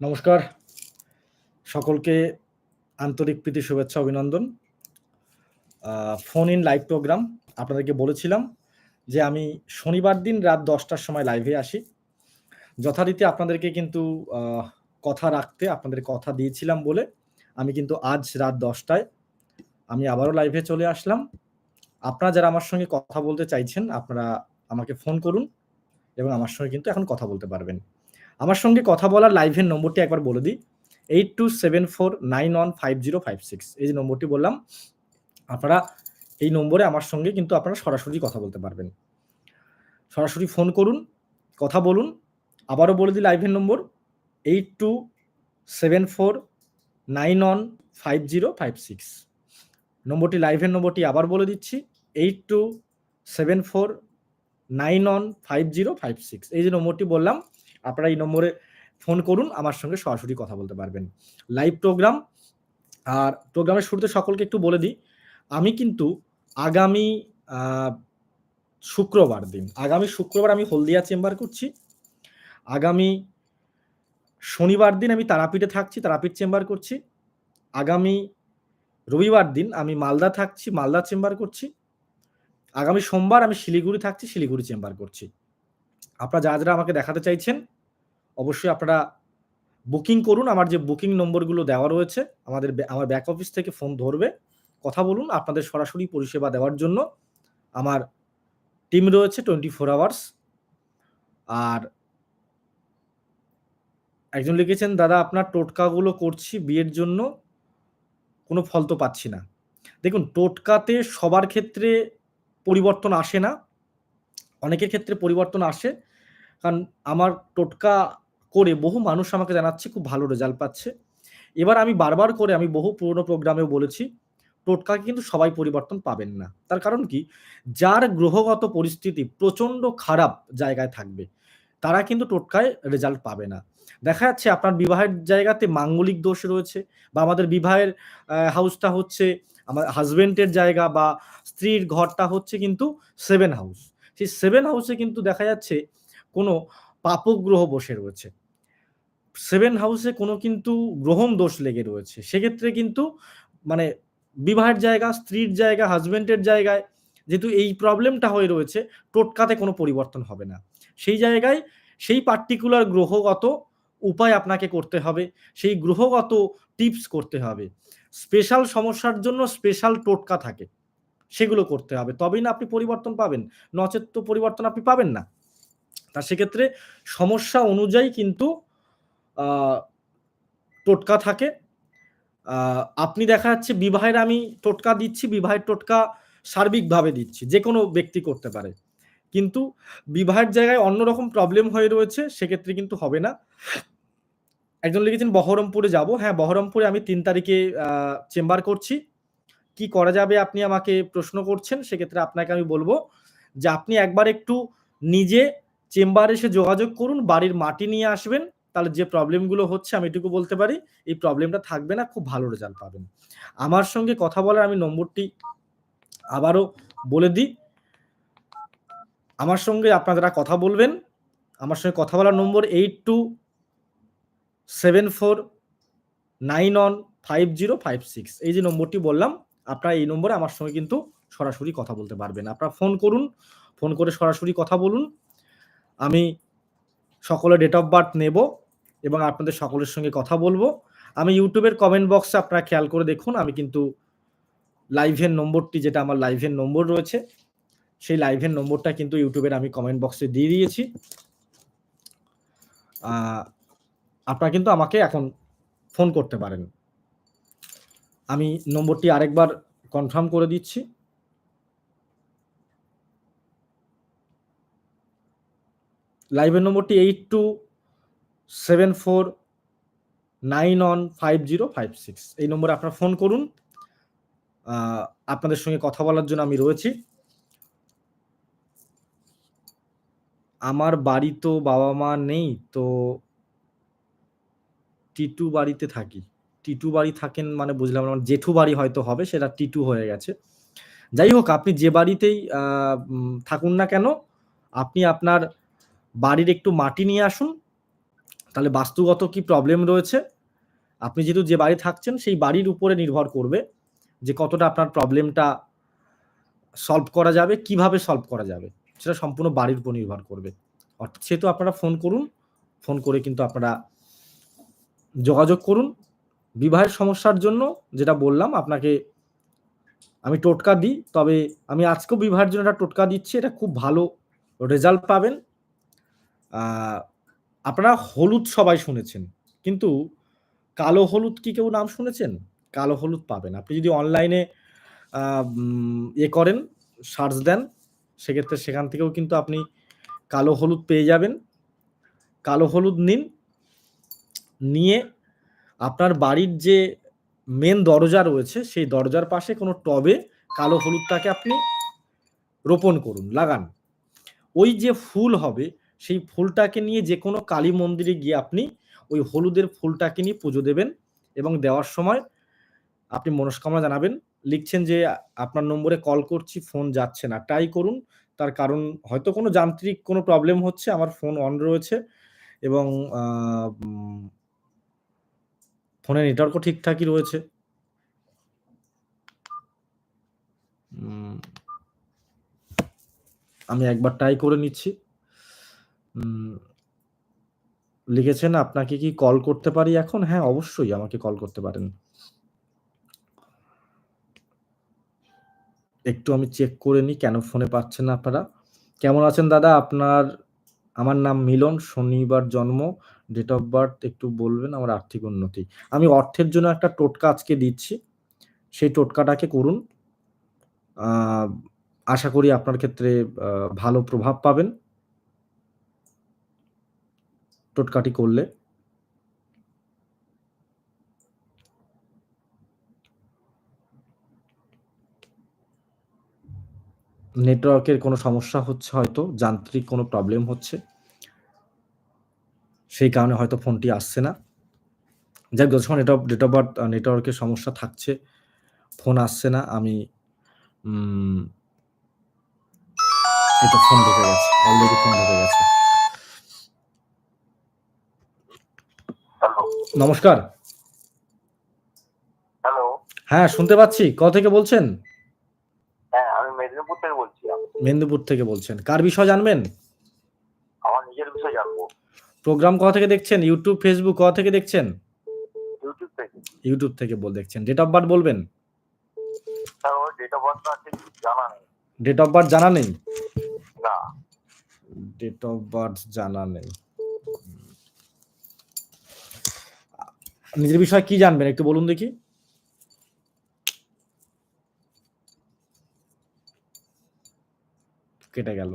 নমস্কার। সকলকে আন্তরিক প্রীতি, শুভেচ্ছা, অভিনন্দন। ফোন ইন লাইভ প্রোগ্রাম আপনাদেরকে বলেছিলাম যে আমি শনিবার দিন রাত দশটার সময় লাইভে আসি। যথারীতি আপনাদেরকে কিন্তু কথা রাখতে, আপনাদের কথা দিয়েছিলাম বলে আমি কিন্তু আজ রাত দশটায় আমি আবারও লাইভে চলে আসলাম। আপনারা যারা আমার সঙ্গে কথা বলতে চাইছেন, আপনারা আমাকে ফোন করুন এবং আমার সঙ্গে কিন্তু এখন কথা বলতে পারবেন। আমার সঙ্গে কথা বলার লাইভের নম্বরটি একবার বলে দিই। Eight two seven four nine one five zero five six এই যে নম্বরটি বললাম, আপনারা এই নম্বরে আমার সঙ্গে কিন্তু আপনারা সরাসরি কথা বলতে পারবেন। সরাসরি ফোন করুন, কথা বলুন, আবারও বলে দিই লাইভের নম্বর eight two seven four nine one five zero five six নম্বরটি লাইভের নম্বরটি আবার বলে দিচ্ছি eight two seven four nine one five zero five six এই যে নম্বরটি বললাম আপনারা এই নম্বরে ফোন করুন, আমার সঙ্গে সরাসরি কথা বলতে পারবেন। লাইভ প্রোগ্রাম আর প্রোগ্রামের শুরুতে সকলকে একটু বলে দিই, আমি কিন্তু আগামী শুক্রবার দিন, আগামী শুক্রবার আমি হলদিয়া চেম্বার করছি। আগামী শনিবার দিন আমি তারাপীঠে থাকছি, তারাপীঠ চেম্বার করছি। আগামী রবিবার দিন আমি মালদা থাকছি, মালদা চেম্বার করছি। আগামী সোমবার আমি শিলিগুড়ি থাকছি, শিলিগুড়ি চেম্বার করছি। আপনারা যারা যারা আমাকে দেখাতে চাইছেন অবশ্যই আপনারা বুকিং করুন। আমার যে বুকিং নম্বরগুলো দেওয়া রয়েছে, আমাদের আমার ব্যাক অফিস থেকে ফোন ধরবে। কথা বলুন আপনাদের সরাসরি পরিষেবা দেওয়ার জন্য। আমার টিম রয়েছে টোয়েন্টি ফোর আওয়ার্স আর একজন লিখেছেন, দাদা, আপনার টোটকাগুলো করছি বিয়ের জন্য, কোনো ফল তো পাচ্ছি না। দেখুন, টোটকাতে সবার ক্ষেত্রে পরিবর্তন আসে না। অনেকের ক্ষেত্রে পরিবর্তন আসে। কারণ আমার টোটকা করে বহু মানুষ আমাকে জানাচ্ছে, খুব ভালো রেজাল্ট পাচ্ছে। এবার আমি বারবার করে আমি বহু পুরনো প্রোগ্রামেও বলেছি, টোটকাকে কিন্তু সবাই পরিবর্তন পাবেন না। তার কারণ কি? যার গ্রহগত পরিস্থিতি প্রচণ্ড খারাপ জায়গায় থাকবে, তারা কিন্তু টোটকায় রেজাল্ট পাবে না। দেখা যাচ্ছে আপনার বিবাহের জায়গাতে মাঙ্গলিক দোষ রয়েছে বা আমাদের বিবাহের হাউসটা হচ্ছে আমার হাজবেন্ডের জায়গা বা স্ত্রীর ঘরটা হচ্ছে কিন্তু সেভেন হাউস সেই সেভেন হাউসে কিন্তু দেখা যাচ্ছে কোনো পাপক গ্রহ বসে রয়েছে। সেভেন হাউসে কোনো কিন্তু গ্রহণ দোষ লেগে রয়েছে। সেক্ষেত্রে কিন্তু মানে বিবাহের জায়গা, স্ত্রীর জায়গা, হাজবেন্ডের জায়গায় যেহেতু এই প্রবলেমটা হয়ে রয়েছে, টোটকাতে কোনো পরিবর্তন হবে না। সেই জায়গায় সেই পার্টিকুলার গ্রহগত উপায় আপনাকে করতে হবে, সেই গ্রহগত টিপস করতে হবে। স্পেশাল সমস্যার জন্য স্পেশাল টোটকা থাকে, সেগুলো করতে হবে। তবেই না আপনি পরিবর্তন পাবেন নচেত তো পরিবর্তন আপনি পাবেন না। তা সেক্ষেত্রে সমস্যা অনুযায়ী কিন্তু টোটকা থাকে। আপনি দেখা যাচ্ছে বিবাহের আমি টোটকা দিচ্ছি, বিবাহের টোটকা সার্বিকভাবে দিচ্ছি, যে কোনো ব্যক্তি করতে পারে। কিন্তু বিবাহের জায়গায় অন্যরকম প্রবলেম হয়ে রয়েছে, সেক্ষেত্রে কিন্তু হবে না। একজন লিখেছেন, বহরমপুরে যাব। হ্যাঁ বহরমপুরে আমি তিন তারিখে চেম্বার করছি। কি করা যাবে আপনি আমাকে প্রশ্ন করছেন, সেক্ষেত্রে আপনাকে আমি বলব যে আপনি একবার একটু নিজে চেম্বারে এসে যোগাযোগ করুন, বাড়ির মাটি নিয়ে আসবেন। তাহলে যে প্রবলেমগুলো হচ্ছে আমি এটুকু বলতে পারি, এই প্রবলেমটা থাকবে না, খুব ভালো রেজাল্ট পাবেন। আমার সঙ্গে কথা বলার আমি নম্বরটি আবারও বলে দিই। আমার সঙ্গে আপনারা কথা বলবেন। আমার সঙ্গে কথা বলার নম্বর eight two seven four nine one five zero five six. এই যে নম্বরটি বললাম, আপনারা এই নম্বরে আমার সঙ্গে কিন্তু সরাসরি কথা বলতে পারবেন। আপনারা ফোন করুন, ফোন করে সরাসরি কথা বলুন। আমি সকলের ডেট অফ বার্থ নেব। এবং আপনাদের সকলের সঙ্গে কথা বলব। আমি ইউটিউবের কমেন্ট বক্সে আপনারা খেয়াল করে দেখুন, আমি কিন্তু লাইভের নম্বরটি, যেটা আমার লাইভের নম্বর রয়েছে, সেই লাইভের নম্বরটা কিন্তু ইউটিউবের আমি কমেন্ট বক্সে দিয়ে দিয়েছি। আপনারা কিন্তু আমাকে এখন ফোন করতে পারেন। আমি নম্বরটি আরেকবার কনফার্ম করে দিচ্ছি। লাইভের নম্বরটি eight two seven four nine one five zero five six এই নম্বরে আপনারা ফোন করুন। আপনাদের সঙ্গে কথা বলার জন্য আমি রয়েছি। আমার বাড়ি তো বাবা মা নেই, তো টিটু বাড়িতে থাকি। টিটু বাড়ি থাকেন মানে বুঝলাম আমার জেঠু বাড়ি হয়তো হবে, সেটা টিটু হয়ে গেছে। যাই হোক, আপনি যে বাড়িতেই থাকুন না কেন, আপনি আপনার বাড়ির একটু মাটি নিয়ে আসুন তাহলে বাস্তুগত কি প্রবলেম রয়েছে? আপনি যেহেতু যে বাড়ি থাকছেন, সেই বাড়ির উপরে নির্ভর করবে যে কতটা আপনার প্রবলেমটা সলভ করা যাবে, কীভাবে সলভ করা যাবে। সেটা সম্পূর্ণ বাড়ির উপর নির্ভর করবে। অর্থাৎ সেহেতু আপনারা ফোন করুন ফোন করে কিন্তু আপনারা যোগাযোগ করুন। বিবাহের সমস্যার জন্য যেটা বললাম, আপনাকে আমি টোটকা দিই, তবে আমি আজকেও বিবাহের জন্য একটা টোটকা দিচ্ছি। এটা খুব ভালো রেজাল্ট পাবেন। আপনারা হলুদ সবাই শুনেছেন, কিন্তু কালো হলুদ কি কেউ নাম শুনেছেন? কালো হলুদ পাবেন। আপনি যদি অনলাইনে এ করেন সার্চ দেন, সেক্ষেত্রে সেখান থেকেও কিন্তু আপনি কালো হলুদ পেয়ে যাবেন। কালো হলুদ নিন, নিয়ে আপনার বাড়ির যে মেন দরজা রয়েছে, সেই দরজার পাশে কোনো টবে কালো হলুদটাকে আপনি রোপণ করুন, লাগান। ওই যে ফুল হবে সেই ফুলটাকে নিয়ে যে কোনো কালী মন্দিরে গিয়ে আপনি ওই হলুদের ফুলটাকে নিয়ে পুজো দেবেন এবং দেওয়ার সময় আপনি মনস্কামনা জানাবেন। লিখছেন যে, আপনার নম্বরে কল করছি, ফোন যাচ্ছে না। ট্রাই করুন। তার কারণ হয়তো কোনো যান্ত্রিক কোনো প্রবলেম হচ্ছে, আমার ফোন অন রয়েছে এবং ফোনের নেটওয়ার্কও ঠিকঠাকই রয়েছে। আমি একবার ট্রাই করে নিচ্ছি। লিখেছেন, আপনাকে কি কল করতে পারি এখন? হ্যাঁ অবশ্যই, আমাকে কল করতে পারেন। একটু আমি চেক করে নিই, কেন ফোনে পাচ্ছেন না আপনারা? কেমন আছেন দাদা? আপনার, আমার নাম মিলন, শনিবার জন্ম ডেট অফ বার্থ একটু বলবেন, আমার আর্থিক উন্নতি। আমি অর্থের জন্য একটা টোটকা আজকে দিচ্ছি, সেই টোটকাটাকে করুন। আশা করি আপনার ক্ষেত্রে ভালো প্রভাব পাবেন। টোটকাটি করলে। নেটওয়ার্কের কোনো সমস্যা হচ্ছে হয়তো, যান্ত্রিক কোনো প্রবলেম হচ্ছে। সেই কারণে হয়তো ফোনটি আসছে না। যাই যত সময় নেটওয়ার্ক ডেট অফ বার্থ নেটওয়ার্কের সমস্যা থাকছে, ফোন আসছে না, আমি তো ফোন ঢুকে গেছে অলরেডি ফোন ঢুকে গেছে। নমস্কার। হ্যালো। হ্যাঁ শুনতে পাচ্ছি। ক থেকে বলছেন? হ্যাঁ আমি মেদিনীপুর থেকে বলছি। মেদিনীপুর থেকে বলছেন। কার বিষয় জানবেন? আমার নিজের বিষয় জানব। প্রোগ্রাম ক থেকে দেখছেন? ইউটিউব ফেসবুক ক থেকে দেখছেন? ইউটিউব থেকে। ইউটিউব থেকে বল দেখছেন। ডেট অফ বার্থ বলবেন? ডেট অফ বার্থ জানা নেই। ডেট অফ বার্থ জানা নেই? না। ডেট অফ বার্থ জানা নেই। নিজের বিষয়ে কি জানবেন? একটু বলুন দেখি। কেটে গেল।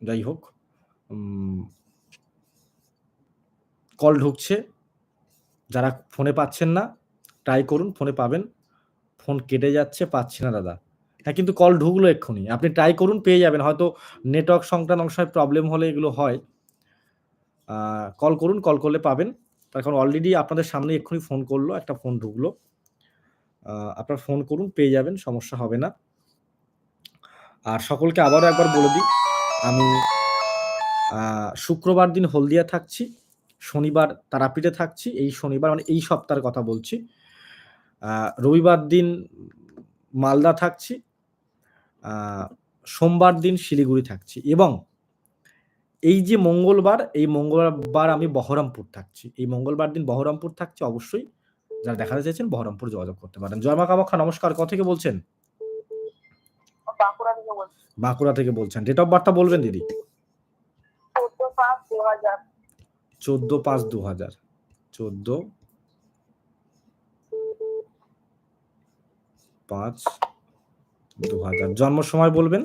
যাই হোক কল ঢুকছে। যারা ফোনে পাচ্ছেন না ট্রাই করুন, ফোনে পাবেন। ফোন কেটে যাচ্ছে, পাচ্ছি না দাদা। হ্যাঁ কিন্তু কল ঢুকলো এক্ষুনি। আপনি ট্রাই করুন, পেয়ে যাবেন। হয়তো নেটওয়ার্ক সংক্রান্ত অংশ প্রবলেম হলে এগুলো হয়। কল করুন কল করলে পাবেন। কারণ অলরেডি আপনাদের সামনে এক্ষুনি ফোন করল, একটা ফোন ঢুকলো। আপনার ফোন করুন, পেয়ে যাবেন, সমস্যা হবে না। আর সকলকে আবারও একবার বলে দিই, আমি শুক্রবার দিন হলদিয়া থাকছি, শনিবার তারাপীঠে থাকছি, এই শনিবার মানে এই সপ্তাহের কথা বলছি। রবিবার দিন মালদা থাকছি সোমবার দিন শিলিগুড়ি থাকছি এবং এই যে মঙ্গলবার এই মঙ্গলবার আমি বহরমপুর থাকছি। এই মঙ্গলবার দিন বহরমপুর থাকছি অবশ্যই। যারা দেখাতে চাইছেন বহরমপুর যোগাযোগ করতে পারেন। জয় মা কামাখ্যা নমস্কার। কোথা থেকে বলছেন? বাঁকুড়া থেকে বলছেন। ডেট অফ বার্থটা বলবেন দিদি? চোদ্দ পাঁচ দু হাজার চোদ্দ পাঁচ দু হাজার জন্ম সময় বলবেন?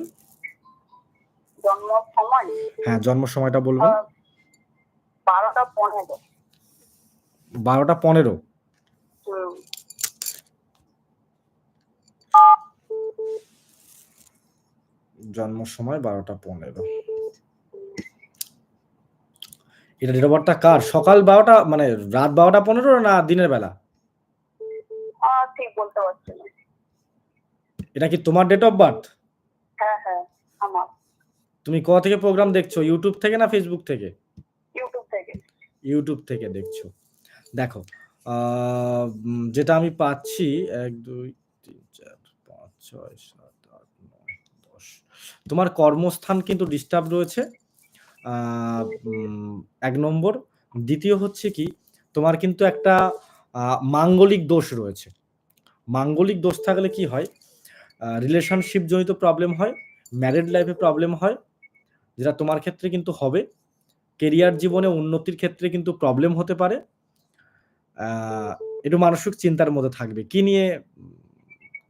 জন্ম সময় হ্যাঁ জন্ম সময়টা বলবেন বারোটা পনেরো। বারোটা পনেরো? জন্ম সময় বারোটা পনেরো। এটা ডেট অফ কার? সকাল বারোটা মানে রাত বারোটা পনেরো না দিনের বেলা? এটা কি তোমার ডেট অফ বার্থ তুমি কোথা থেকে প্রোগ্রাম দেখছ? ইউটিউব থেকে না ফেসবুক থেকে? ইউটিউব থেকে। দেখছ। দেখো যেটা আমি পাচ্ছি এক দুই তিন চার পাঁচ ছয় সাত আট নয় দশ। তোমার কর্মস্থান কিন্তু ডিস্টার্ব রয়েছে। এক নম্বর। দ্বিতীয় হচ্ছে কি তোমার কিন্তু একটা মাঙ্গলিক দোষ রয়েছে। মাঙ্গলিক দোষ থাকলে কি হয়? রিলেশনশিপ জনিত প্রবলেম হয় ম্যারিড লাইফে প্রবলেম হয় যেটা তোমার ক্ষেত্রে কিন্তু হবে। কেরিয়ার জীবনে উন্নতির ক্ষেত্রে কিন্তু প্রবলেম হতে পারে। একটু মানসিক চিন্তার মধ্যে থাকবে। কি নিয়ে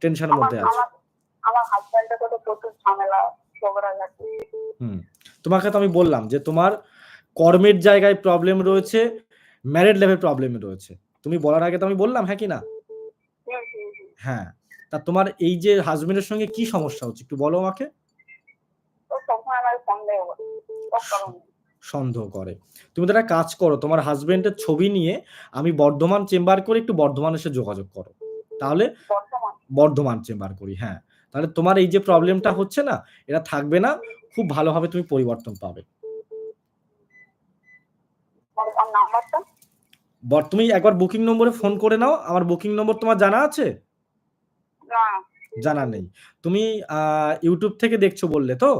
টেনশনের মধ্যে আছে? আমার আমার সাথে প্রচুর ঝামেলা ঝগড়া হুম তোমাকে তো আমি বললাম যে তোমার কর্মের জায়গায় প্রবলেম রয়েছে ম্যারিড লাইফে প্রবলেম রয়েছে। তুমি বলার আগে তো আমি বললাম হ্যাঁ কি না? হ্যাঁ তা তোমার এই যে হাজবেন্ডের সঙ্গে কি সমস্যা হচ্ছে একটু বলো আমাকে তো তখন আমার সন্দেহ হয় ওর কারণে সন্দেহ করে। তুমি একটা কাজ করো তোমার হাজবেন্ডের ছবি নিয়ে আমি বর্ধমান চেম্বার করে একটু বর্ধমান এসে যোগাযোগ করো। তাহলে বর্ধমান? চেম্বার করি হ্যাঁ। তাহলে তোমার এই যে প্রবলেমটা হচ্ছে না এটা থাকবে না খুব ভালোভাবে তুমি পরিবর্তন পাবে। তুমি একবার বুকিং নম্বরে ফোন করে নাও আমার বুকিং নম্বর তোমার জানা আছে? জানা নেই। তুমি ইউটিউব থেকে দেখছ বললে তো।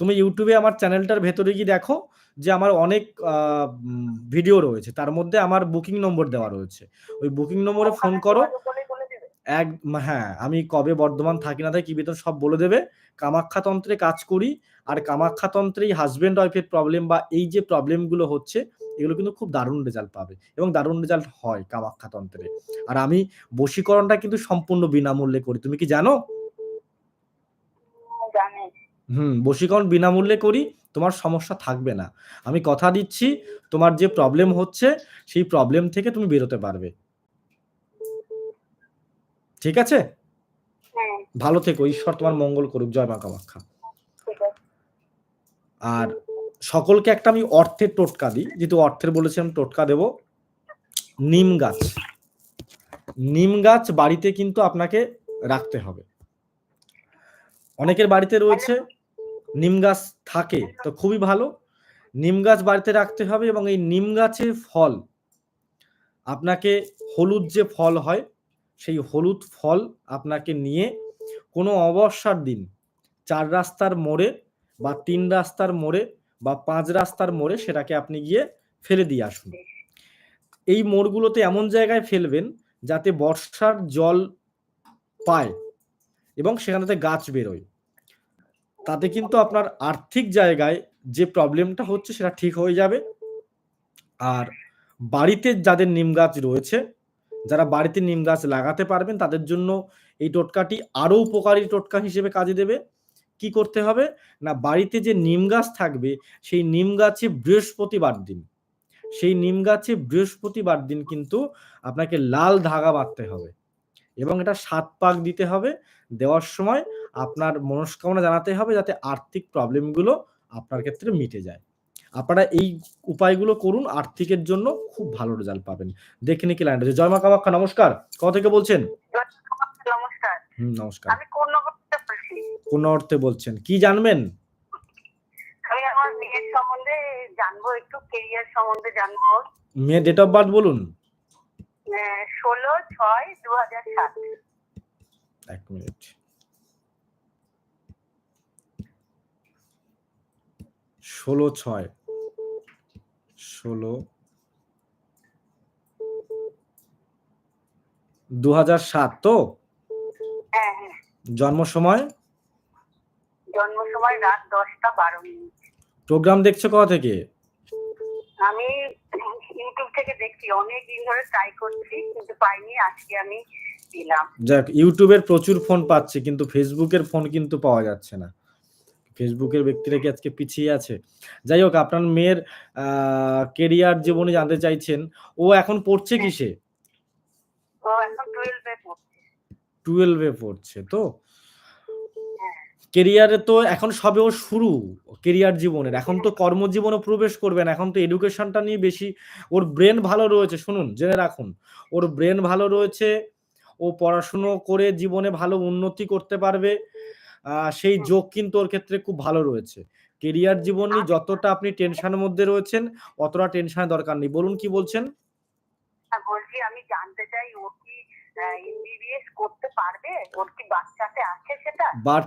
তুমি ইউটিউবে আমার চ্যানেলটার ভেতরে গিয়ে দেখো যে আমার অনেক ভিডিও রয়েছে। তার মধ্যে আমার বুকিং নম্বর দেওয়া রয়েছে। ওই বুকিং নম্বরে ফোন করো? এক হ্যাঁ আমি কবে বর্ধমান থাকি না থাকি কি বেতন সব বলে দেবে। কামাখ্যা তন্ত্রে কাজ করি আর কামাখ্যা এই হাজব্যান্ড ওয়াইফের প্রবলেম বা এই যে প্রবলেমগুলো হচ্ছে এগুলো কিন্তু খুব দারুণ রেজাল্ট পাবে এবং দারুণ রেজাল্ট হয় কামাখ্যা তন্ত্রে। আর আমি বশীকরণটা কিন্তু সম্পূর্ণ বিনামূল্যে করি। তুমি কি জানি? হুম বশীকরণ বিনামূল্যে করি তোমার সমস্যা থাকবে না। আমি কথা দিচ্ছি তোমার যে প্রবলেম হচ্ছে সেই প্রবলেম থেকে তুমি বেরোতে পারবে। ঠিক আছে? ভালো থেকো ঈশ্বর তোমার মঙ্গল করুক। জয় মা কামাখ্যা। আর সকলকে একটা আমি অর্থের টোটকা দিই যেহেতু অর্থের বলেছিলাম টোটকা দেব। নিম গাছ। নিম গাছ বাড়িতে কিন্তু আপনাকে রাখতে হবে। অনেকের বাড়িতে রয়েছে নিম গাছ থাকে, তো খুবই ভালো। নিম গাছ বাড়িতে রাখতে হবে এবং এই নিম গাছের ফল, আপনাকে হলুদ যে ফল হয়, সেই হলুদ ফল আপনাকে নিয়ে কোনো অবস্যার দিন, চার রাস্তার মোড়ে বা তিন রাস্তার মোড়ে বা পাঁচ রাস্তার মোড়ে সেটাকে আপনি গিয়ে ফেলে দিয়ে আসুন। এই মোড়গুলোতে এমন জায়গায় ফেলবেন যাতে বর্ষার জল পায় এবং সেখানেতে গাছ বেরোয়। তাতে কিন্তু আপনার আর্থিক জায়গায় যে প্রবলেমটা হচ্ছে সেটা ঠিক হয়ে যাবে। আর বাড়িতে যাদের নিম গাছ রয়েছে, যারা বাড়িতে নিম গাছ লাগাতে পারবেন, তাদের জন্য এই টোটকাটি আরও উপকারী টোটকা হিসেবে কাজে দেবে। কি করতে হবে? না, বাড়িতে যে নিম গাছ থাকবে, সেই নিম গাছে বৃহস্পতিবার দিন। সেই নিম গাছে বৃহস্পতিবার দিন কিন্তু আপনাকে লাল ধাগা বাঁধতে হবে। এবং এটা সাত পাক দিতে হবে। দেওয়ার সময় আপনার মনস্কামনা জানাতে হবে যাতে আর্থিক প্রবলেমগুলো আপনার ক্ষেত্রে মিটে যায়। আপনারা এই উপায়গুলো করুন আর্থিকের জন্য খুব ভালো রেজাল্ট পাবেন। দেখে নিকি লাইন রয়েছে জয় মা কামাখ্যা নমস্কার। কোথা থেকে বলছেন? নমস্কার। হুম নমস্কার। আমি কোন কোন অর্থে বলছেন? কি জানবেন? আমি আমার মেয়ের সম্বন্ধে জানব একটু কেরিয়ার সম্বন্ধে জানব। মেয়ে ডেট অফ বার্থ বলুন। ষোলো ছয় দু হাজার সাত। এক মিনিট। ষোলো ছয়। ষোলো। দু হাজার সাত তো? হ্যাঁ হ্যাঁ। জন্ম সময়? জন্ম সময় রাত দশটা বারো মিনিট। প্রোগ্রাম দেখছ কোথা থেকে? আমি ইউটিউব থেকে দেখছি অনেক দিন ধরে ট্রাই করছি কিন্তু পাইনি আজকে আমি দিলাম। যাক ইউটিউবের প্রচুর ফোন পাচ্ছি কিন্তু ফেসবুকের ফোন কিন্তু পাওয়া যাচ্ছে না। ফেসবুকের ব্যক্তিরা কি আজকে পিছিয়ে আছে? যাই হোক আপনার মেয়ের কেরিয়ার জীবনে জানতে চাইছেন ও এখন পড়ছে কিসে? ও এখন পড়ছে। টুয়েলভে পড়ছে তো? কেরিয়ারে তো এখন সবে ও শুরু কেরিয়ার জীবনের। এখন তো কর্মজীবনে প্রবেশ করবেন এখন তো এডুকেশনটা নিয়ে বেশি ওর ব্রেন ভালো রয়েছে শুনুন জেনে রাখুন। ওর ব্রেন ভালো রয়েছে ও পড়াশুনো করে জীবনে ভালো উন্নতি করতে পারবে সেই যোগ কিন্তু ওর ক্ষেত্রে খুব ভালো রয়েছে। কেরিয়ার জীবন যতটা আপনি টেনশনের মধ্যে রয়েছেন অতটা টেনশনের দরকার নেই। বলুন কি বলছেন? বলছি আমি জানতে চাই ও কি এমবিবিএস করতে পারবে? ওর কি বাচ্চাতে আছে সেটা?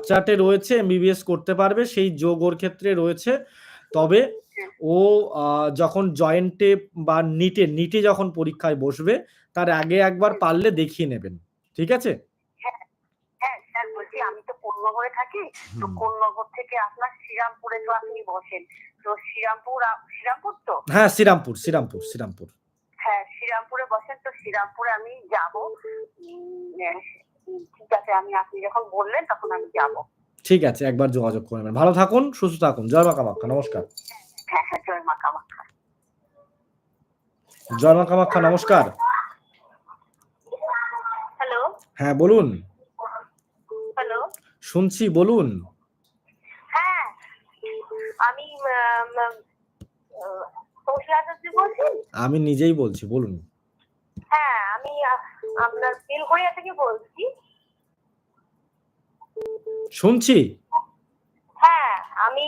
চার্টে রয়েছে এমবিবিএস করতে পারবে সেই যোগ ওর ক্ষেত্রে রয়েছে। তবে ও যখন জয়েন্টে বা নিটে নিটে যখন পরীক্ষায় বসবে তার আগে একবার পারলে দেখিয়ে নেবেন। ঠিক আছে হ্যাঁ স্যার বলছি আমি তো কোন্নগরে থাকি তো হুম। কোন্নগর থেকে আপনার শ্রীরামপুরে তো আপনি বসেন। তো শ্রীরামপুর শ্রীরামপুর তো? হ্যাঁ শ্রীরামপুর শ্রীরামপুর শ্রীরামপুর। হ্যাঁ শ্রীরামপুরে বসেন তো শ্রীরামপুরে আমি যাব। ঠিক আছে আমি আপনি যখন বললেন তখন আমি যাব। ঠিক আছে একবার যোগাযোগ করে নেবেন। ভালো থাকুন সুস্থ থাকুন। জয় মা কামাখ্যা নমস্কার। হ্যাঁ হ্যাঁ জয় মা কামাখ্যা। জয় মা কামাখ্যা নমস্কার। হ্যালো। হ্যাঁ বলুন। শুনছি বলুন। হ্যাঁ আমি আমি নিজেই বলছি বলুন। হ্যাঁ আমি আপনার বেলগড়িয়া থেকে বলছি। শুনছি। হ্যাঁ আমি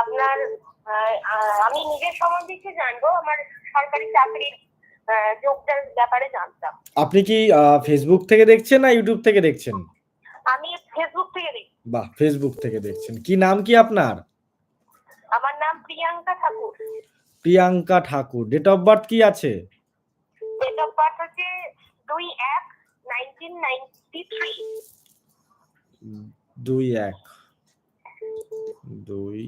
আপনার আমি নিজের সম্বন্ধে একটু জানব আমার সরকারি চাকরির যোগদান ব্যাপারে জানতাম। আপনি কি ফেসবুক থেকে দেখছেন না ইউটিউব থেকে দেখছেন? আমি ফেসবুক থেকে দেখি বাহ ফেসবুক থেকে দেখছেন। কি নাম কি আপনার? আমার নাম Priyanka Thakur. Priyanka Thakur. Date of birth কি আছে? ডেট অফ বার্থ হচ্ছে দুই এক নাইনটিন নাইনটি থ্রি দুই এক। দুই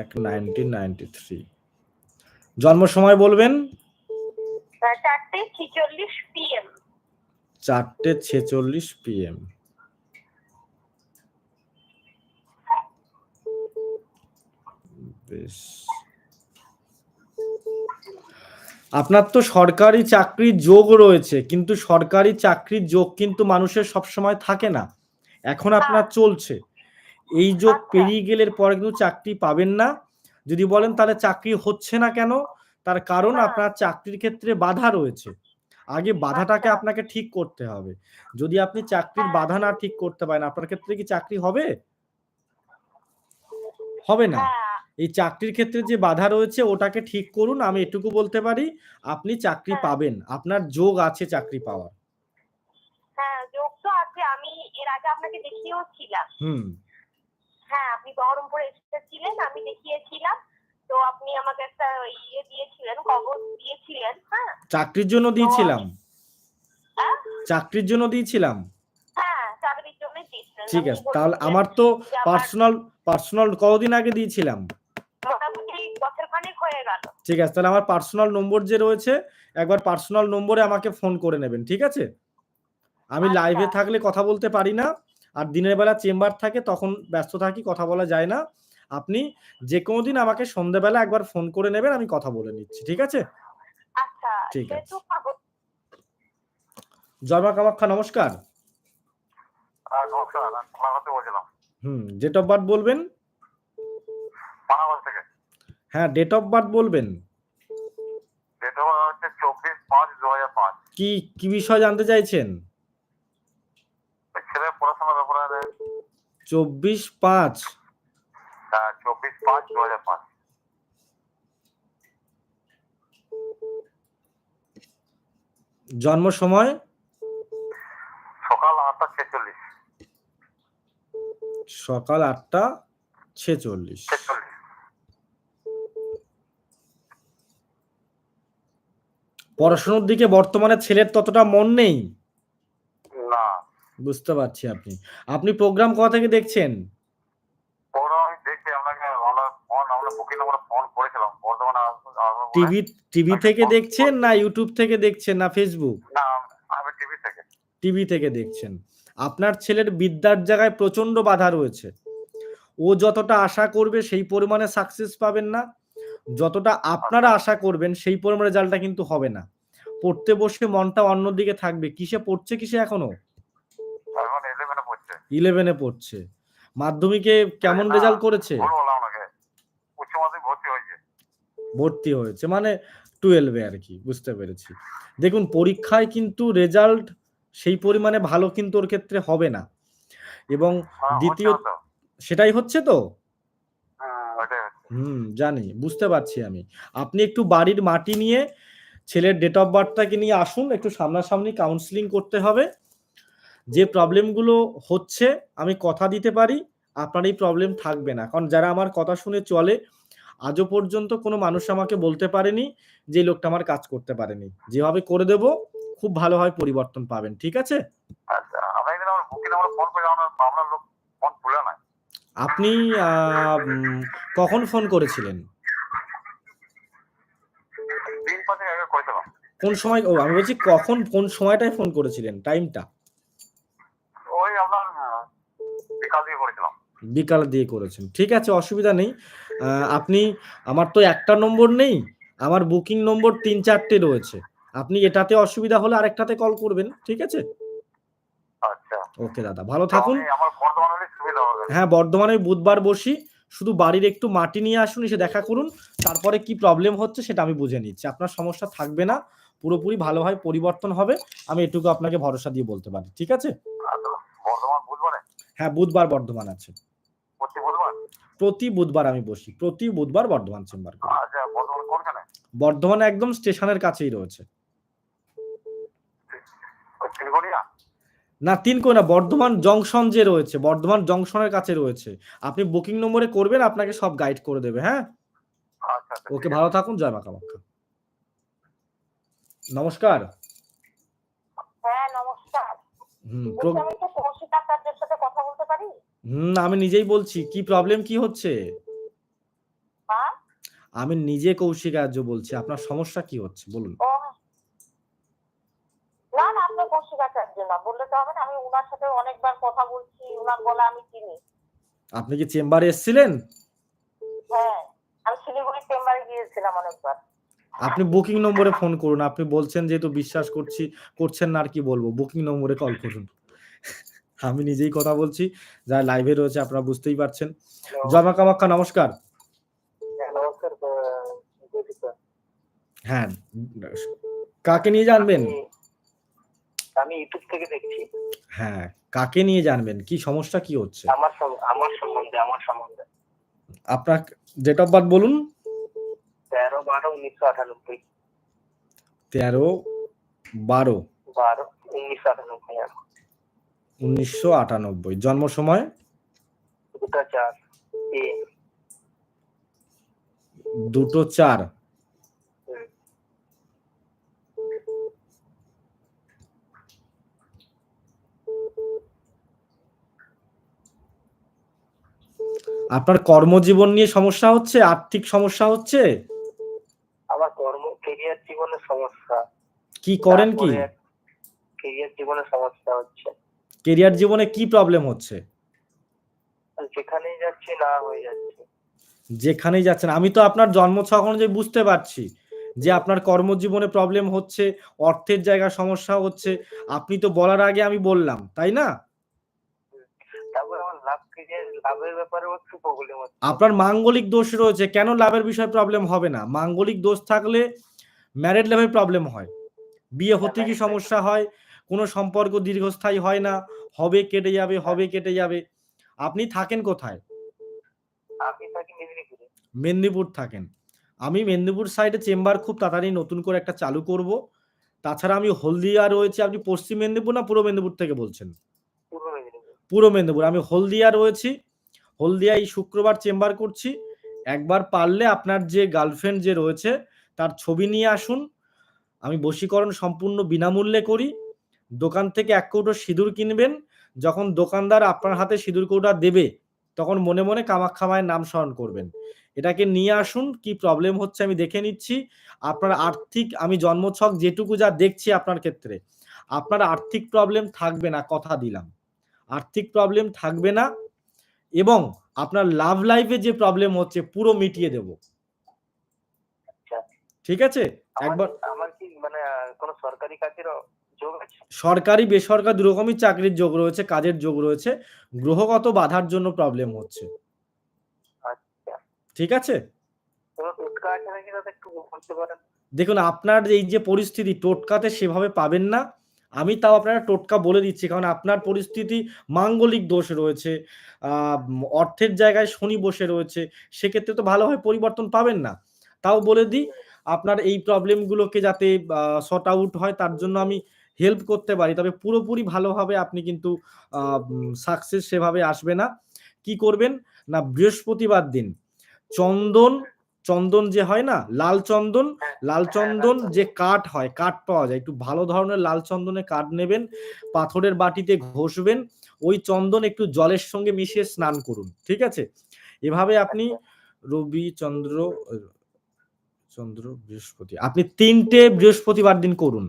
এক নাইনটিন নাইনটি থ্রি জন্ম সময় বলবেন? চারটে ছিচল্লিশ পিএম চারটে ছেচল্লিশ পিএম বেশ। আপনার তো সরকারি চাকরির যোগ রয়েছে কিন্তু সরকারি চাকরির যোগ কিন্তু মানুষের সব সময় থাকে না। এখন আপনার চলছে। এই যোগ আচ্ছা। পেরিয়ে গেলে পরে কিন্তু চাকরি পাবেন না। যদি বলেন তাহলে চাকরি হচ্ছে না কেন? তার কারণ হ্যাঁ। আপনার চাকরির ক্ষেত্রে বাধা রয়েছে। আগে বাধাটাকে আচ্ছা। আপনাকে ঠিক করতে হবে। যদি আপনি চাকরির হ্যাঁ। বাধা না ঠিক করতে পারেন আপনার ক্ষেত্রে কি চাকরি হবে? হবে না। হ্যাঁ। এই চাকরির ক্ষেত্রে যে বাধা রয়েছে ওটাকে ঠিক করুন আমি এটুকু বলতে পারি আপনি চাকরি হ্যাঁ। পাবেন। আপনার যোগ আছে চাকরি পাওয়ার। হ্যাঁ যোগ তো আছে। আমি এর আগে আপনাকে দেখিয়েও ছিলাম। হুম। হ্যাঁ আপনি বহরমপুরে এসেছিলেন আমি দেখিয়েছিলাম। তো আপনি আমাকে একটা ইয়ে দিয়েছিলেন দিয়েছিলেন হ্যাঁ? চাকরির জন্য দিয়েছিলাম। হ্যাঁ? চাকরির জন্য দিয়েছিলাম। হ্যাঁ ঠিক আছে তাহলে আমার তো পার্সোনাল পার্সোনাল কতদিন আগে দিয়েছিলাম? ঠিক আছে তাহলে আমার পার্সোনাল নম্বর যে রয়েছে একবার পার্সোনাল নম্বরে আমাকে ফোন করে নেবেন ঠিক আছে? আমি আচ্ছা। লাইভে থাকলে কথা বলতে পারি না আর দিনের বেলা চেম্বার থাকে তখন ব্যস্ত থাকি কথা বলা যায় না। আপনি যে কোনো দিন আমাকে সন্ধ্যেবেলা একবার ফোন করে নেবেন আমি কথা বলে নিচ্ছি ঠিক আছে? আচ্ছা ঠিক আছে। যেহেতু কাগজ জয় মা কামাখ্যা নমস্কার। বলছিলাম। হুম ডেট অফ বার্থ বলবেন? থেকে। হ্যাঁ ডেট অফ বার্থ বলবেন। ডেট অফ হচ্ছে চব্বিশ পাঁচ দু হাজার পাঁচ। কি কি বিষয় জানতে চাইছেন? চব্বিশ পাঁচ। হ্যাঁ, চব্বিশ পাঁচ দু হাজার পাঁচ। জন্ম সময়? সকাল আটটা ছেচল্লিশ। সকাল আটটা ছেচল্লিশ। পড়াশোনার দিকে বর্তমানে ছেলের ততটা মন নেই? না। বুঝতে পারছি আপনি। আপনি প্রোগ্রাম কোথা থেকে দেখছেন? আপনাকে আমরা ফোন আমরা বুকিং আমরা ফোন করেছিলাম। বর্ধমানে আসবো- আসব বলে। টিভি টিভি থেকে দেখছেন না ইউটিউব থেকে দেখছেন না ফেসবুক না আমি টিভি থেকে। টিভি থেকে দেখছেন। আপনার ছেলের বিদ্যার জায়গায় প্রচণ্ড বাধা রয়েছে। ও যতটা আশা করবে সেই পরিমাণে সাকসেস পাবেন না। যতটা আপনারা আশা করবেন সেই পরিমাণ রেজাল্টটা কিন্তু হবে না। পড়তে বসে মনটা অন্যদিকে থাকবে। কিসে পড়ছে কিসে এখনও? ইলেভেনে পড়ছে। মাধ্যমিকে কেমন রেজাল্ট করেছে? উচ্চ মাধ্যমিক ভর্তি হয়েছে। ভর্তি হয়েছে মানে টুয়েলভে আর কি বুঝতে পেরেছি। দেখুন পরীক্ষায় কিন্তু রেজাল্ট সেই পরিমাণে ভালো কিন্তু ওর ক্ষেত্রে হবে না। এবং হ্যাঁ, দ্বিতীয় সেটাই হচ্ছে তো? হুম হুম জানি বুঝতে পারছি আমি। আপনি একটু বাড়ির মাটি নিয়ে ছেলের ডেট অফ বার্থটাকে নিয়ে আসুন একটু সামনাসামনি কাউন্সিলিং করতে হবে। যে প্রবলেমগুলো হচ্ছে আমি কথা দিতে পারি আপনার এই প্রবলেম থাকবে না। কারণ যারা আমার কথা শুনে চলে আজও পর্যন্ত কোনো মানুষ আমাকে বলতে পারেনি যে লোকটা আমার কাজ করতে পারেনি। যেভাবে করে দেব খুব ভালোভাবে পরিবর্তন পাবেন ঠিক আছে? আচ্ছা আপনি কখন ফোন করেছিলেন? কোন সময় ও আমি বলছি কখন কোন সময়টায় ফোন করেছিলেন? টাইমটা ওই আপনার আহ, বিকাল দিয়ে করেছিলাম বিকাল দিয়ে করেছেন। ঠিক আছে অসুবিধা নেই। আপনি আমার তো একটা নম্বর নেই আমার বুকিং নম্বর তিন চারটে রয়েছে। আপনি এটাতে অসুবিধা হলে আরেকটাতে কল করবেন ঠিক আছে? আচ্ছা। ওকে দাদা ভালো থাকুন। হ্যাঁ বর্ধমানে বুধবার বসি শুধু বাড়ির একটু মাটি নিয়ে আসুন এসে দেখা করুন তারপরে কি প্রবলেম হচ্ছে সেটা আমি বুঝে নিচ্ছি। আপনার সমস্যা থাকবে না পুরোপুরি ভালোভাবে পরিবর্তন হবে আমি এটুকু আপনাকে ভরসা দিয়ে বলতে পারি ঠিক আছে? আচ্ছা, হ্যাঁ বুধবার বর্ধমান আছে। প্রতি বুধবার? আমি বসি। প্রতি বুধবার বর্ধমান চেম্বার আচ্ছা বর্ধমান একদম স্টেশনের কাছেই রয়েছে। না তিন কই না বর্ধমান জংশন যে রয়েছে বর্ধমান জংশনের কাছে রয়েছে। আপনি বুকিং নম্বরে করবেন আপনাকে সব গাইড করে দেবে হ্যাঁ? আচ্ছা আচ্ছা ওকে ভালো থাকুন জয় মা কামাখ্যা নমস্কার। হুম আমি কৌশিক আচার্যের সাথে কথা বলতে পারি? হুম আমি নিজেই বলছি কি প্রবলেম কি হচ্ছে? হ্যাঁ আমি নিজে কৌশিক আর্য বলছি আপনার সমস্যা কি হচ্ছে বলুন। ও না না আপনি কৌশিক আচার্য না বললে তো হবে না আমি উনার সাথে অনেকবার কথা বলছি উনার গলা আমি চিনি। আপনি কি চেম্বারে এসেছিলেন? হ্যাঁ আমি শিলিগুড়ি চেম্বারে গিয়েছিলাম অনেকবার। আপনি বুকিং নম্বরে ফোন করুন আপনি বলছেন যেহেতু বিশ্বাস করছি করছেন না আর কি বলব বুকিং নম্বরে কল করুন। আমি নিজেই কথা বলছি যারা লাইভে রয়েছে আপনারা বুঝতেই পারছেন। জমা কামাখ্যা নমস্কার। নমস্কার হ্যাঁ কাকে নিয়ে জানবেন? আমি ইউটিউব থেকে দেখছি। হ্যাঁ কাকে নিয়ে জানবেন? কি সমস্যা কি হচ্ছে? আমার আমার সম্বন্ধে আমার সম্বন্ধে। আপনার ডেট অফ বার্থ বলুন। বারো উনিশশো আটানব্বই। তেরো বারো। বারো উনিশশো আটানব্বই উনিশশো আটানব্বই। জন্ম সময়? দুটা চার দুটো চার। আপনার কর্মজীবন নিয়ে সমস্যা হচ্ছে? আর্থিক সমস্যা হচ্ছে আমার কর্ম কেরিয়ার জীবনের সমস্যা। কি করেন কি? কেরিয়ার জীবনের সমস্যা হচ্ছে। কেরিয়ার জীবনে কি প্রবলেম হচ্ছে? যেখানেই যাচ্ছি না হয়ে যাচ্ছে। যেখানেই যাচ্ছেন। আমি তো আপনার জন্ম ছক অনুযায়ী বুঝতে পারছি যে আপনার কর্মজীবনে প্রবলেম হচ্ছে অর্থের জায়গা সমস্যা হচ্ছে। আপনি তো বলার আগে আমি বললাম তাই না? আপনার মাঙ্গলিক দোষ রয়েছে। কেন লাভের বিষয়ে প্রবলেম হবে না? মাঙ্গলিক দোষ থাকলে ম্যারেড লাইফে প্রবলেম হয়। বিয়ে হতে কি সমস্যা হয়? কোনো সম্পর্ক দীর্ঘস্থায়ী হয় না? হবে কেটে যাবে হবে কেটে যাবে। আপনি থাকেন কোথায়? মেদিনীপুর। থাকেন। আমি মেদিনীপুর সাইডে চেম্বার খুব তাড়াতাড়ি নতুন করে একটা চালু করব। তাছাড়া আমি হলদিয়া রয়েছে। আপনি পশ্চিম মেদিনীপুর না পূর্ব মেদিনীপুর থেকে বলছেন? পূর্ব মেদিনীপুর। আমি হলদিয়া রয়েছি। হলদিয়ায় শুক্রবার চেম্বার করছি। একবার পারলে আপনার যে গার্লফ্রেন্ড যে রয়েছে তার ছবি নিয়ে আসুন। আমি বশীকরণ সম্পূর্ণ বিনামূল্যে করি। দোকান থেকে এক কৌটো সিঁদুর কিনবেন। যখন দোকানদার আপনার হাতে সিঁদুর কৌটা দেবে, তখন মনে মনে কামাখ্যা মায়ের নাম স্মরণ করবেন। এটাকে নিয়ে আসুন, কি প্রবলেম হচ্ছে আমি দেখে নিচ্ছি। আপনার আর্থিক, আমি জন্মছক যেটুকু যা দেখছি আপনার ক্ষেত্রে। আপনার আর্থিক প্রবলেম থাকবে না, কথা দিলাম। আর্থিক প্রবলেম থাকবে না এবং আপনার লাভ লাইফে যে প্রবলেম হচ্ছে, পুরো মিটিয়ে দেব। ঠিক আছে? একবার আমার কি মানে কোনো সরকারি যোগ আছে? সরকারি বেসরকারি দুরকমই চাকরির যোগ রয়েছে কাজের যোগ রয়েছে। গ্রহগত বাধার জন্য প্রবলেম হচ্ছে। আচ্ছা। ঠিক আছে? দেখুন আপনার এই যে পরিস্থিতি টোটকাতে সেভাবে পাবেন না। আমি তাও আপনারা টোটকা বলে দিচ্ছি কারণ আপনার পরিস্থিতি মাঙ্গলিক দোষ রয়েছে। অর্থের জায়গায় শনি বসে রয়েছে সেক্ষেত্রে তো ভালোভাবে পরিবর্তন পাবেন না। তাও বলে দিই আপনার এই প্রবলেমগুলোকে যাতে শর্ট আউট হয় তার জন্য আমি হেল্প করতে পারি। তবে পুরোপুরি ভালোভাবে আপনি কিন্তু সাকসেস সেভাবে আসবে না। কি করবেন? না বৃহস্পতিবার দিন চন্দন চন্দন যে হয় না লাল চন্দন লাল চন্দন যে কাঠ হয় কাঠ পাওয়া যায়। একটু ভালো ধরনের লাল চন্দনে কাঠ নেবেন পাথরের বাটিতে ঘষবেন ওই চন্দন একটু জলের সঙ্গে মিশিয়ে স্নান করুন ঠিক আছে? এভাবে আপনি রবি চন্দ্র চন্দ্র বৃহস্পতি। আপনি তিনটে বৃহস্পতিবার দিন করুন।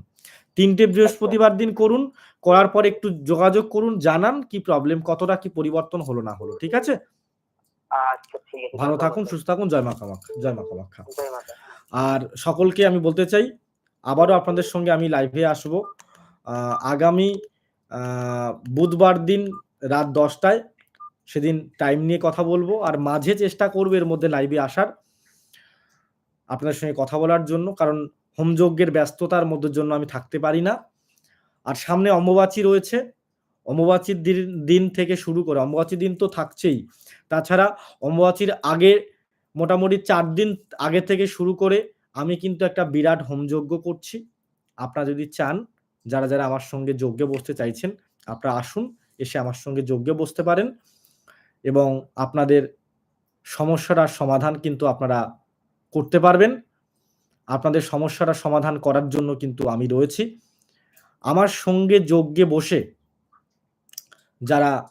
তিনটে বৃহস্পতিবার দিন করুন করার পর একটু যোগাযোগ করুন জানান কি প্রবলেম কতটা কি পরিবর্তন হলো না হলো ঠিক আছে? আচ্ছা ভালো থাকুন সুস্থ থাকুন জয় মা কামাখ্যা জয় মা কামাখ্যা আর সকলকে আমি বলতে চাই আবারও আপনাদের সঙ্গে আমি লাইভে আসব। আগামী বুধবার দিন রাত দশটায় সেদিন টাইম নিয়ে কথা বলব আর মাঝে চেষ্টা করব এর মধ্যে লাইভে আসার। আপনাদের সঙ্গে কথা বলার জন্য, কারণ হোমযজ্ঞের ব্যস্ততার মধ্যে জন্য আমি থাকতে পারি না। আর সামনে অম্বুবাচী রয়েছে। অম্বুবাচীর দিন থেকে শুরু করে অম্বুবাচীর দিন তো থাকছেই। তাছাড়া অম্বুবাচীর আগে মোটামুটি চার দিন আগে থেকে শুরু করে আমি কিন্তু একটা বিরাট হোমযজ্ঞ করছি। আপনারা যদি চান, যারা যারা আমার সঙ্গে যজ্ঞে বসতে চাইছেন, আপনারা আসুন, এসে আমার সঙ্গে যজ্ঞে বসতে পারেন। এবং আপনাদের সমস্যাটার সমাধান কিন্তু আপনারা করতে পারবেন। আপনাদের সমস্যাটা সমাধান করার জন্য কিন্তু আমি রয়েছি। আমার সঙ্গে যজ্ঞে বসে যারা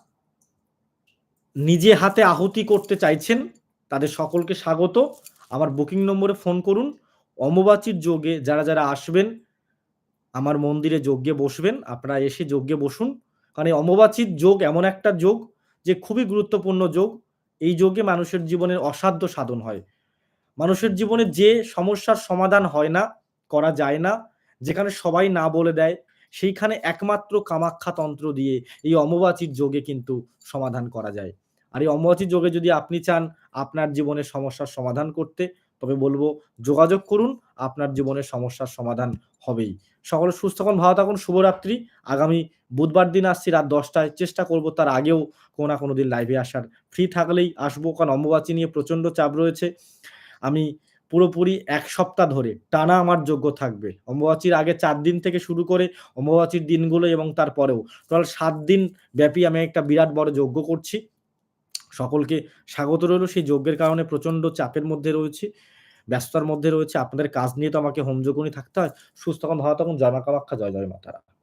নিজে হাতে আহুতি করতে চাইছেন, তাদের সকলকে স্বাগত। আমার বুকিং নম্বরে ফোন করুন। অম্বুবাচীর যোগে যারা যারা আসবেন, আমার মন্দিরে যজ্ঞে বসবেন, আপনারা এসে যজ্ঞে বসুন। কারণ এই অম্বুবাচীর যোগ এমন একটা যোগ যে খুবই গুরুত্বপূর্ণ যোগ। এই যোগে মানুষের জীবনের অসাধ্য সাধন হয়। মানুষের জীবনে যে সমস্যার সমাধান হয় না, করা যায় না, যেখানে সবাই না বলে দেয়, সেইখানে একমাত্র কামাখ্যা তন্ত্র দিয়ে এই অম্বুবাচীর যোগে কিন্তু সমাধান করা যায়। আর এই অম্বুবাচীর যোগে যদি আপনি চান আপনার জীবনের সমস্যার সমাধান করতে, তবে বলব যোগাযোগ করুন, আপনার জীবনের সমস্যার সমাধান হবেই। সকলে সুস্থ থাকুন, ভালো থাকুন, শুভরাত্রি। আগামী বুধবার দিন আসছি রাত দশটায়। চেষ্টা করব তার আগেও কোনো না কোনো দিন লাইভে আসার। ফ্রি থাকলেই আসব, কারণ অম্বুবাচী নিয়ে প্রচণ্ড চাপ রয়েছে। আমি পুরোপুরি এক সপ্তাহ ধরে টানা আমার যোগ্য থাকবে। অম্বুবাচীর আগে চার দিন থেকে শুরু করে অম্বুবাচীর দিনগুলো এবং তারপরেও টোটাল সাত দিন ব্যাপী আমি একটা বিরাট বড় যজ্ঞ করছি। সকলকে স্বাগত রইল। সেই যজ্ঞের কারণে প্রচণ্ড চাপের মধ্যে রয়েছি, ব্যস্ততার মধ্যে রয়েছে। আপনাদের কাজ নিয়ে তো আমাকে হোমযোগনই থাকতে হয়। সুস্থ তখন ভালো তখন জয় মা কামাখ্যা জয় জয় মাতারা